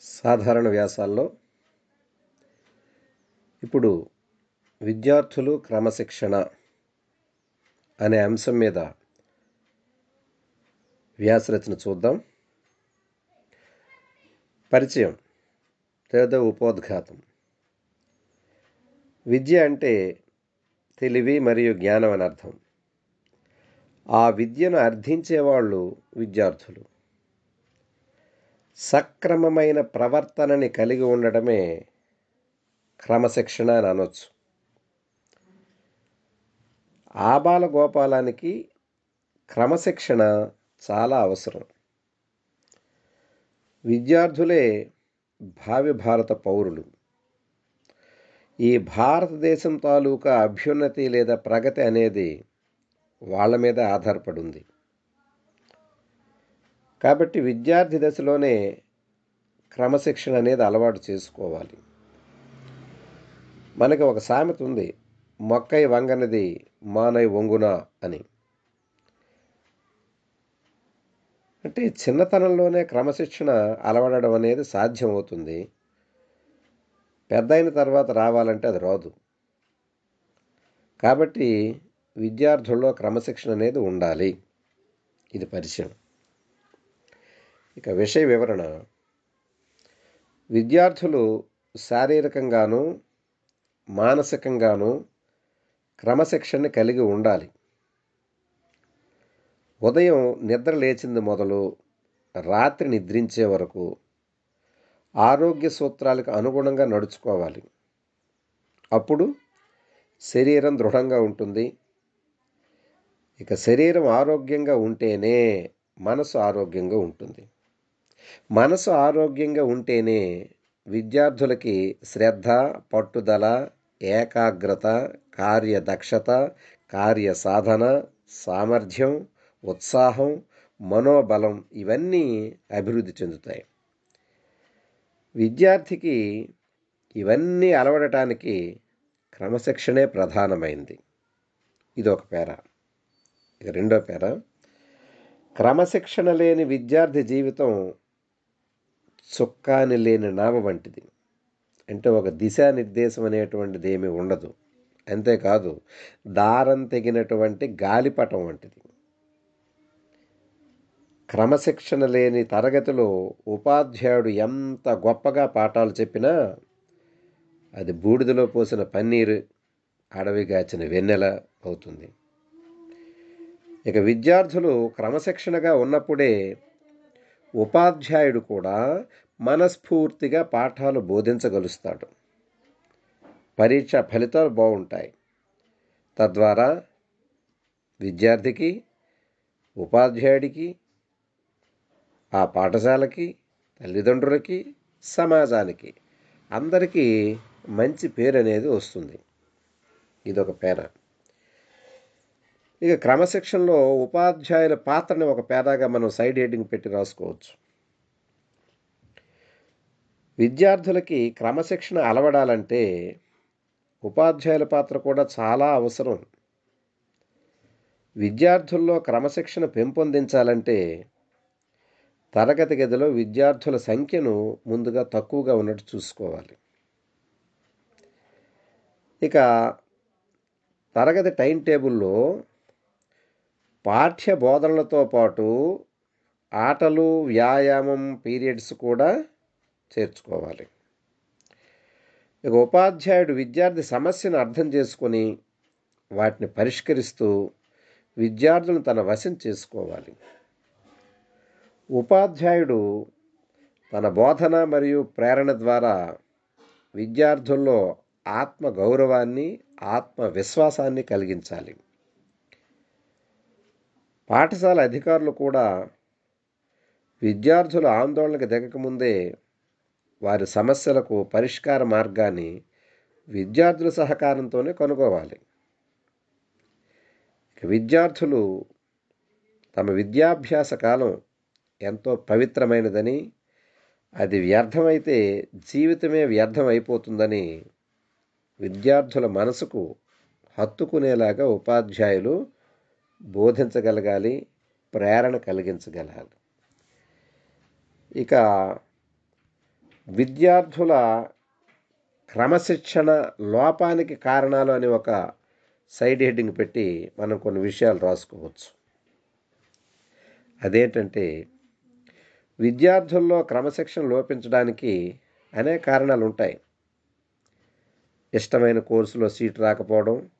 సాధారణ వ్యాసాల్లో. ఇప్పుడు విద్యార్థులు క్రమశిక్షణ అనే అంశం మీద వ్యాసరచన చూద్దాం. పరిచయం. లేదా ఉపోద్ఘాతం. విద్య అంటే తెలివి మరియు జ్ఞానం అని అర్థం. ఆ విద్యను అర్థించేవాళ్ళు విద్యార్థులు. సక్రమమైన ప్రవర్తనని కలిగి ఉండడమే క్రమశిక్షణ అని అనొచ్చు. ఆబాల గోపాలానికి క్రమశిక్షణ చాలా అవసరం. విద్యార్థులే భావి భారత పౌరులు. ఈ భారతదేశం తాలూకా అభ్యున్నతి లేదా ప్రగతి అనేది వాళ్ళ మీద ఆధారపడి ఉంది కాబట్టి విద్యార్థి దశలోనే క్రమశిక్షణ అనేది అలవాటు చేసుకోవాలి. మనకి ఒక సామెత ఉంది మొక్కై వంగనది మానై వంగున అని. అంటే చిన్నతనంలోనే క్రమశిక్షణ అలవడడం అనేది సాధ్యం అవుతుంది పెద్ద అయిన తర్వాత రావాలంటే అది రాదు. కాబట్టి విద్యార్థుల్లో క్రమశిక్షణ అనేది ఉండాలి. ఇది పరిచయం. ఇక విషయ వివరణ. విద్యార్థులు శారీరకంగాను మానసికంగాను క్రమశిక్షణని కలిగి ఉండాలి. ఉదయం నిద్ర లేచింది మొదలు రాత్రి నిద్రించే వరకు ఆరోగ్య సూత్రాలకు అనుగుణంగా నడుచుకోవాలి. అప్పుడు శరీరం దృఢంగా ఉంటుంది. ఇక శరీరం ఆరోగ్యంగా ఉంటేనే మనసు ఆరోగ్యంగా ఉంటుంది. మనసు ఆరోగ్యంగా ఉంటేనే విద్యార్థులకి శ్రద్ధ పట్టుదల ఏకాగ్రత కార్యదక్షత కార్య సాధన సామర్థ్యం ఉత్సాహం మనోబలం ఇవన్నీ అభివృద్ధి చెందుతాయి. విద్యార్థికి ఇవన్నీ అలవడటానికి క్రమశిక్షణే ప్రధానమైంది. ఇది ఒక పేర. ఇక రెండో పేర. క్రమశిక్షణ లేని విద్యార్థి జీవితం చొక్కాని లేని నావ వంటిది. అంటే ఒక దిశానిర్దేశం అనేటువంటిది ఏమీ ఉండదు. అంతేకాదు దారం తెగినటువంటి గాలిపటం వంటిది. క్రమశిక్షణ లేని తరగతిలో ఉపాధ్యాయుడు ఎంత గొప్పగా పాఠాలు చెప్పినా అది బూడిదలో పోసిన పన్నీరు అడవిగాచిన వెన్నెల అవుతుంది. ఇక విద్యార్థులు క్రమశిక్షణగా ఉన్నప్పుడే ఉపాధ్యాయుడు కూడా మనస్ఫూర్తిగా పాఠాలు బోధించగలుస్తాడు. పరీక్ష ఫలితాలు బాగుంటాయి. తద్వారా విద్యార్థికి ఉపాధ్యాయుడికి ఆ పాఠశాలకి తల్లిదండ్రులకి సమాజానికి అందరికీ మంచి పేరు అనేది వస్తుంది. ఇదొక పేర. ఇక క్రమశిక్షణలో ఉపాధ్యాయుల పాత్రని ఒక పేరాగా మనం సైడ్ హెడ్డింగ్ పెట్టి రాసుకోవచ్చు. విద్యార్థులకి క్రమశిక్షణ అలవడాలంటే ఉపాధ్యాయుల పాత్ర కూడా చాలా అవసరం. విద్యార్థుల్లో క్రమశిక్షణ పెంపొందించాలంటే తరగతి గదిలో విద్యార్థుల సంఖ్యను ముందుగా తక్కువగా ఉన్నట్టు చూసుకోవాలి. ఇక తరగతి టైం టేబుల్లో పాఠ్య బోధనలతో పాటు ఆటలు వ్యాయామం పీరియడ్స్ కూడా చేర్చుకోవాలి. ఇక ఉపాధ్యాయుడు విద్యార్థి సమస్యను అర్థం చేసుకొని వాటిని పరిష్కరిస్తూ విద్యార్థులను తన వశం చేసుకోవాలి. ఉపాధ్యాయుడు తన బోధన మరియు ప్రేరణ ద్వారా విద్యార్థుల్లో ఆత్మ గౌరవాన్ని ఆత్మవిశ్వాసాన్ని కలిగించాలి. పాఠశాల అధికారులు కూడా విద్యార్థుల ఆందోళనకు దిగకముందే వారి సమస్యలకు పరిష్కార మార్గాన్ని విద్యార్థుల సహకారంతోనే కనుగోవాలి. విద్యార్థులు తమ విద్యాభ్యాస కాలం ఎంతో పవిత్రమైనదని అది వ్యర్థమైతే జీవితమే వ్యర్థం అయిపోతుందని విద్యార్థుల మనసుకు హత్తుకునేలాగా ఉపాధ్యాయులు బోధించగలగాలి ప్రేరణ కలిగించగలగాలి. ఇక విద్యార్థుల క్రమశిక్షణ లోపానికి కారణాలు అని ఒక సైడ్ హెడ్డింగ్ పెట్టి మనం కొన్ని విషయాలు రాసుకోవచ్చు. అదేంటంటే విద్యార్థుల్లో క్రమశిక్షణ లోపించడానికి అనేక కారణాలు ఉంటాయి ఇష్టమైన కోర్సులో సీటు రాకపోవడం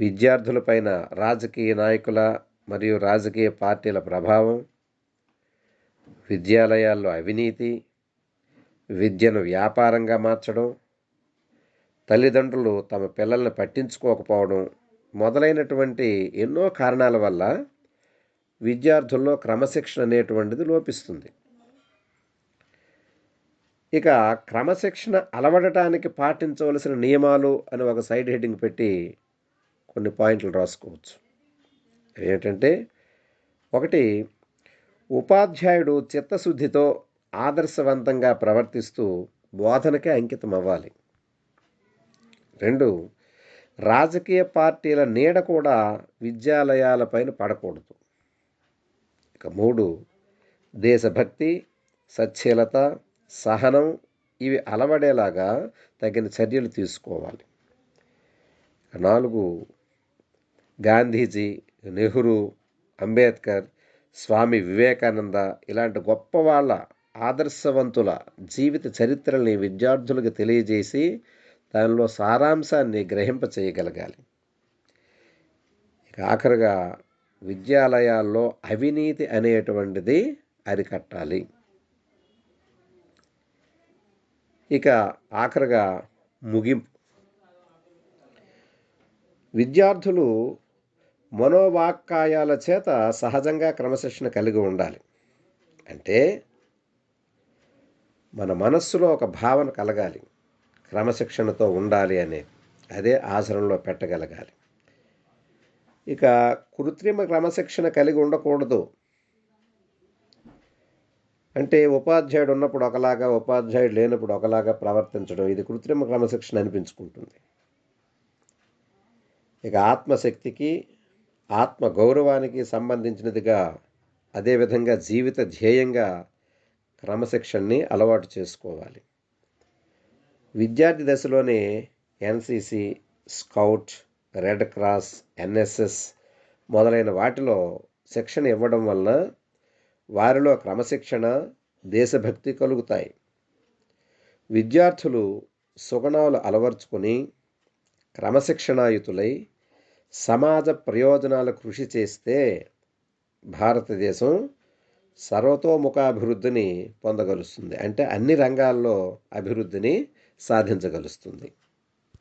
విద్యార్థులపైన రాజకీయ నాయకుల మరియు రాజకీయ పార్టీల ప్రభావం విద్యాలయాల్లో అవినీతి విద్యను వ్యాపారంగా మార్చడం తల్లిదండ్రులు తమ పిల్లల్ని పట్టించుకోకపోవడం మొదలైనటువంటి ఎన్నో కారణాల వల్ల విద్యార్థుల్లో క్రమశిక్షణ అనేటువంటిది లోపిస్తుంది. ఇక క్రమశిక్షణ అలవడటానికి పాటించవలసిన నియమాలు అని ఒక సైడ్ హెడ్డింగ్ పెట్టి కొన్ని పాయింట్లు రాసుకోవచ్చు. ఏంటంటే ఒకటి ఉపాధ్యాయుడు చిత్తశుద్ధితో ఆదర్శవంతంగా ప్రవర్తిస్తూ బోధనకే అంకితం అవ్వాలి. రెండు రాజకీయ పార్టీల నీడ కూడా విద్యాలయాలపైన పడకూడదు. ఇక మూడు దేశభక్తి సచ్ఛీలత సహనం ఇవి అలవడేలాగా తగిన చర్యలు తీసుకోవాలి. నాలుగు గాంధీజీ నెహ్రూ అంబేద్కర్ స్వామి వివేకానంద ఇలాంటి గొప్ప వాళ్ళ ఆదర్శవంతుల జీవిత చరిత్రల్ని విద్యార్థులకు తెలియజేసి దానిలో సారాంశాన్ని గ్రహింప చేయగలగాలి. ఇక ఆఖరిగా విద్యాలయాల్లో అవినీతి అనేటువంటిది అరికట్టాలి. ఇక ఆఖరిగా ముగింపు. విద్యార్థులు మనోవాక్కాయాల చేత సహజంగా క్రమశిక్షణ కలిగి ఉండాలి. అంటే మన మనస్సులో ఒక భావన కలగాలి. క్రమశిక్షణతో ఉండాలి అనే అదే ఆచరణలో పెట్టగలగాలి. ఇక కృత్రిమ క్రమశిక్షణ కలిగి ఉండకూడదు. అంటే ఉపాధ్యాయుడు ఉన్నప్పుడు ఒకలాగా ఉపాధ్యాయుడు లేనప్పుడు ఒకలాగా ప్రవర్తించడం ఇది కృత్రిమ క్రమశిక్షణ అనిపించుకుంటుంది. ఇక ఆత్మశక్తికి ఆత్మ గౌరవానికి సంబంధించినదిగా అదేవిధంగా జీవిత ధ్యేయంగా క్రమశిక్షణని అలవాటు చేసుకోవాలి. విద్యార్థి దశలోనే NCC scout red cross NSS మొదలైన వాటిలో శిక్షణ ఇవ్వడం వలన వారిలో క్రమశిక్షణ దేశభక్తి కలుగుతాయి. విద్యార్థులు సుగుణాలు అలవర్చుకొని క్రమశిక్షణాయుతులై సమాజ ప్రయోజనాల కృషి చేస్తే భారతదేశం సర్వతోముఖాభివృద్ధిని పొందగలుస్తుంది. అంటే అన్ని రంగాల్లో అభివృద్ధిని సాధించగలుస్తుంది.